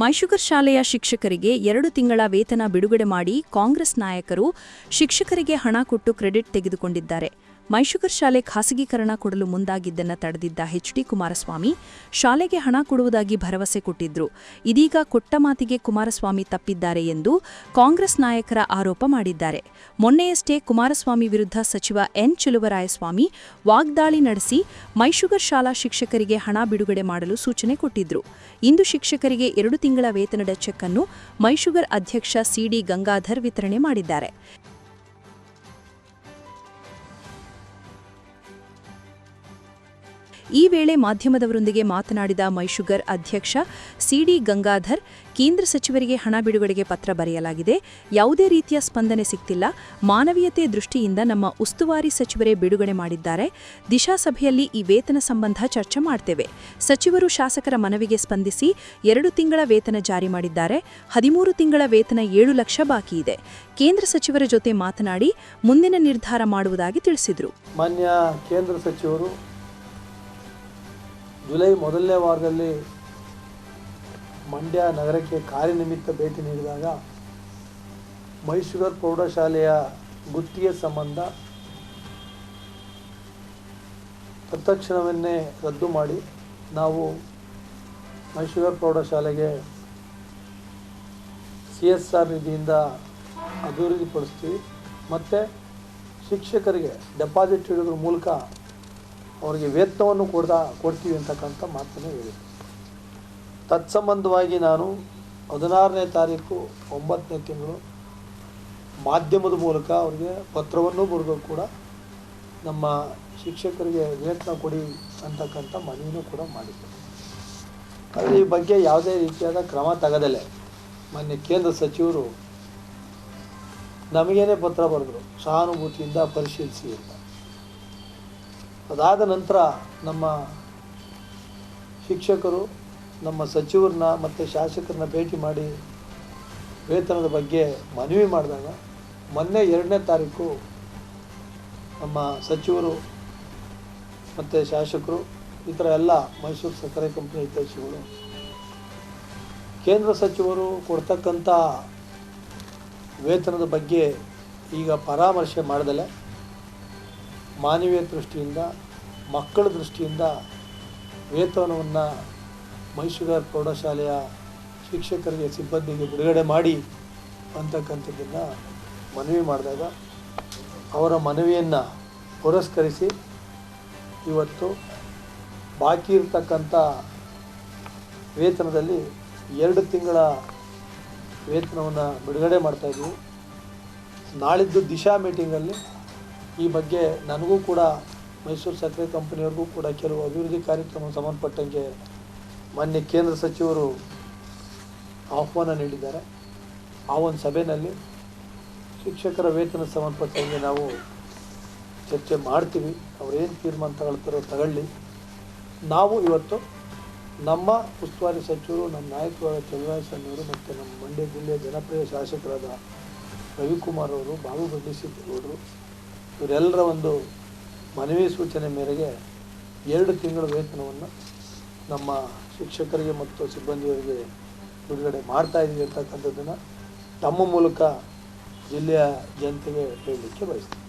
ಮೈಶುಗರ್ ಶಾಲೆಯ ಶಿಕ್ಷಕರಿಗೆ ಎರಡು ತಿಂಗಳ ವೇತನ ಬಿಡುಗಡೆ ಮಾಡಿ ಕಾಂಗ್ರೆಸ್ ನಾಯಕರು ಶಿಕ್ಷಕರಿಗೆ ಹಣ ಕೊಟ್ಟು ಕ್ರೆಡಿಟ್ ತೆಗೆದುಕೊಂಡಿದ್ದಾರೆ. ಮೈಶುಗರ್ ಶಾಲೆ ಖಾಸಗೀಕರಣ ಕೊಡಲು ಮುಂದಾಗಿದ್ದನ್ನ ತಡೆದಿದ್ದ ಎಚ್ಡಿ ಕುಮಾರಸ್ವಾಮಿ ಶಾಲೆಗೆ ಹಣ ಕೊಡುವುದಾಗಿ ಭರವಸೆ ಕೊಟ್ಟಿದ್ರು. ಇದೀಗ ಕೊಟ್ಟ ಮಾತಿಗೆ ಕುಮಾರಸ್ವಾಮಿ ತಪ್ಪಿದ್ದಾರೆ ಎಂದು ಕಾಂಗ್ರೆಸ್ ನಾಯಕರ ಆರೋಪ ಮಾಡಿದ್ದಾರೆ. ಮೊನ್ನೆಯಷ್ಟೇ ಕುಮಾರಸ್ವಾಮಿ ವಿರುದ್ಧ ಸಚಿವ ಎನ್. ಚಲುವರಾಯಸ್ವಾಮಿ ವಾಗ್ದಾಳಿ ನಡೆಸಿ ಮೈಶುಗರ್ ಶಾಲಾ ಶಿಕ್ಷಕರಿಗೆ ಹಣ ಬಿಡುಗಡೆ ಮಾಡಲು ಸೂಚನೆ ಕೊಟ್ಟಿದ್ರು. ಇಂದು ಶಿಕ್ಷಕರಿಗೆ ಎರಡು ತಿಂಗಳ ವೇತನದ ಚೆಕ್ ಅನ್ನು ಮೈಶುಗರ್ ಅಧ್ಯಕ್ಷ ಸಿಡಿ ಗಂಗಾಧರ್ ವಿತರಣೆ ಮಾಡಿದ್ದಾರೆ. ಈ ವೇಳೆ ಮಾಧ್ಯಮದವರೊಂದಿಗೆ ಮಾತನಾಡಿದ ಮೈಶುಗರ್ ಅಧ್ಯಕ್ಷ ಸಿಡಿ ಗಂಗಾಧರ್, ಕೇಂದ್ರ ಸಚಿವರಿಗೆ ಹಣ ಬಿಡುಗಡೆಗೆ ಪತ್ರ ಬರೆಯಲಾಗಿದೆ. ಯಾವುದೇ ರೀತಿಯ ಸ್ಪಂದನೆ ಸಿಕ್ತಿಲ್ಲ. ಮಾನವೀಯತೆ ದೃಷ್ಟಿಯಿಂದ ನಮ್ಮ ಉಸ್ತುವಾರಿ ಸಚಿವರೇ ಬಿಡುಗಡೆ ಮಾಡಿದ್ದಾರೆ. ದಿಶಾ ಸಭೆಯಲ್ಲಿ ಈ ವೇತನ ಸಂಬಂಧ ಚರ್ಚೆ ಮಾಡ್ತೇವೆ. ಸಚಿವರು ಶಾಸಕರ ಮನವಿಗೆ ಸ್ಪಂದಿಸಿ ಎರಡು ತಿಂಗಳ ವೇತನ ಜಾರಿ ಮಾಡಿದ್ದಾರೆ. ಹದಿಮೂರು ತಿಂಗಳ ವೇತನ ಏಳು ಲಕ್ಷ ಬಾಕಿ ಇದೆ. ಕೇಂದ್ರ ಸಚಿವರ ಜೊತೆ ಮಾತನಾಡಿ ಮುಂದಿನ ನಿರ್ಧಾರ ಮಾಡುವುದಾಗಿ ತಿಳಿಸಿದರು. ಮಾನ್ಯ ಕೇಂದ್ರ ಸಚಿವರು ಜುಲೈ ಮೊದಲನೇ ವಾರದಲ್ಲಿ ಮಂಡ್ಯ ನಗರಕ್ಕೆ ಕಾರ್ಯನಿಮಿತ್ತ ಭೇಟಿ ನೀಡಿದಾಗ ಮೈಸೂರು ಪ್ರೌಢಶಾಲೆಯ ಗುತ್ತಿಗೆ ಸಂಬಂಧ ತತ್ಕ್ಷಣವನ್ನೇ ರದ್ದು ಮಾಡಿ ನಾವು ಮೈಸೂರು ಪ್ರೌಢಶಾಲೆಗೆ ಸಿ ಎಸ್ ಆರ್ ನಿಧಿಯಿಂದ ಅಭಿವೃದ್ಧಿಪಡಿಸ್ತೀವಿ. ಮತ್ತು ಶಿಕ್ಷಕರಿಗೆ ಡೆಪಾಸಿಟ್ ಇಡೋದ್ರ ಮೂಲಕ ಅವರಿಗೆ ವೇತನವನ್ನು ಕೊಡ್ದ, ಕೊಡ್ತೀವಿ ಅಂತಕ್ಕಂಥ ಮಾತನ್ನು ಹೇಳಿದೆ ತತ್ಸಂಬಂಧವಾಗಿ ನಾನು ಹದಿನಾರನೇ ತಾರೀಕು ಒಂಬತ್ತನೇ ತಿಂಗಳು ಮಾಧ್ಯಮದ ಮೂಲಕ ಅವರಿಗೆ ಪತ್ರವನ್ನು ಬರೆದು ಕೂಡ ನಮ್ಮ ಶಿಕ್ಷಕರಿಗೆ ವೇತನ ಕೊಡಿ ಅಂತಕ್ಕಂಥ ಮನವಿನೂ ಕೂಡ ಮಾಡಿದ್ದೆ ಆದರೆ ಈ ಬಗ್ಗೆ ಯಾವುದೇ ರೀತಿಯಾದ ಕ್ರಮ ತಗದಲೆ. ಮಾನ್ಯ ಕೇಂದ್ರ ಸಚಿವರು ನಮಗೇನೆ ಪತ್ರ ಬರೆದರು, ಸಹಾನುಭೂತಿಯಿಂದ ಪರಿಶೀಲಿಸಿ ಅಂತ. ಅದಾದ ನಂತರ ನಮ್ಮ ಶಿಕ್ಷಕರು, ನಮ್ಮ ಸಚಿವರನ್ನ ಮತ್ತು ಶಾಸಕರನ್ನ ಭೇಟಿ ಮಾಡಿ ವೇತನದ ಬಗ್ಗೆ ಮನವಿ ಮಾಡಿದಾಗ ಮೊನ್ನೆ ಎರಡನೇ ತಾರೀಕು ನಮ್ಮ ಸಚಿವರು ಮತ್ತು ಶಾಸಕರು ಈ ಥರ ಎಲ್ಲ ಮೈಸೂರು ಸಕ್ಕರೆ ಕಂಪನಿ ಹಿತೈಷಿಗಳು ಕೇಂದ್ರ ಸಚಿವರು ಕೊಡ್ತಕ್ಕಂಥ ವೇತನದ ಬಗ್ಗೆ ಈಗ ಪರಾಮರ್ಶೆ ಮಾಡದಲೆ ಮಾನವೀಯ ದೃಷ್ಟಿಯಿಂದ, ಮಕ್ಕಳ ದೃಷ್ಟಿಯಿಂದ ವೇತನವನ್ನು ಮೈಸೂರು ಪ್ರೌಢಶಾಲೆಯ ಶಿಕ್ಷಕರಿಗೆ, ಸಿಬ್ಬಂದಿಗೆ ಬಿಡುಗಡೆ ಮಾಡಿ ಅಂತಕ್ಕಂಥದ್ದನ್ನು ಮನವಿ ಮಾಡಿದಾಗ ಅವರ ಮನವಿಯನ್ನು ಪುರಸ್ಕರಿಸಿ ಇವತ್ತು ಬಾಕಿ ಇರತಕ್ಕಂಥ ವೇತನದಲ್ಲಿ ಎರಡು ತಿಂಗಳ ವೇತನವನ್ನು ಬಿಡುಗಡೆ ಮಾಡ್ತಾಯಿದ್ವಿ ನಾಳಿದ್ದು ದಿಶಾ ಮೀಟಿಂಗಲ್ಲಿ ಈ ಬಗ್ಗೆ ನನಗೂ ಕೂಡ ಮೈಸೂರು ಸಕ್ಕರೆ ಕಂಪನಿಯವ್ರಿಗೂ ಕೂಡ ಕೆಲವು ಅಭಿವೃದ್ಧಿ ಕಾರ್ಯಕ್ರಮ ಸಂಬಂಧಪಟ್ಟಂಗೆ ಮಾನ್ಯ ಕೇಂದ್ರ ಸಚಿವರು ಆಹ್ವಾನ ನೀಡಿದ್ದಾರೆ. ಆ ಒಂದು ಸಭೆಯಲ್ಲಿ ಶಿಕ್ಷಕರ ವೇತನ ಸಂಬಂಧಪಟ್ಟಂಗೆ ನಾವು ಚರ್ಚೆ ಮಾಡ್ತೀವಿ. ಅವರೇನು ತೀರ್ಮಾನ ತಗೊಳ್ತಾರೋ ತಗೊಳ್ಳಿ. ನಾವು ಇವತ್ತು ನಮ್ಮ ಉಸ್ತುವಾರಿ ಸಚಿವರು, ನಮ್ಮ ನಾಯಕರಾದ ಚಲುವಾಯಸ್ವಾಮಿಯವರು ಮತ್ತು ನಮ್ಮ ಮಂಡ್ಯ ಜಿಲ್ಲೆಯ ಜನಪ್ರಿಯ ಶಾಸಕರಾದ ರವಿಕುಮಾರ್ ಅವರು, ಬಾಬು ಬಡ್ಡಿಸಿದ್ದಗೌಡರು ಇವರೆಲ್ಲರ ಒಂದು ಮನವಿ ಸೂಚನೆ ಮೇರೆಗೆ ಎರಡು ತಿಂಗಳ ವೇತನವನ್ನು ನಮ್ಮ ಶಿಕ್ಷಕರಿಗೆ ಮತ್ತು ಸಿಬ್ಬಂದಿಯವರಿಗೆ ಬಿಡುಗಡೆ ಮಾಡ್ತಾ ಇದ್ದೀವಿ ಅಂತಕ್ಕಂಥದ್ದನ್ನು ತಮ್ಮ ಮೂಲಕ ಜಿಲ್ಲೆಯ ಜನತೆಗೆ ಹೇಳಲಿಕ್ಕೆ ಬಯಸ್ತೀನಿ.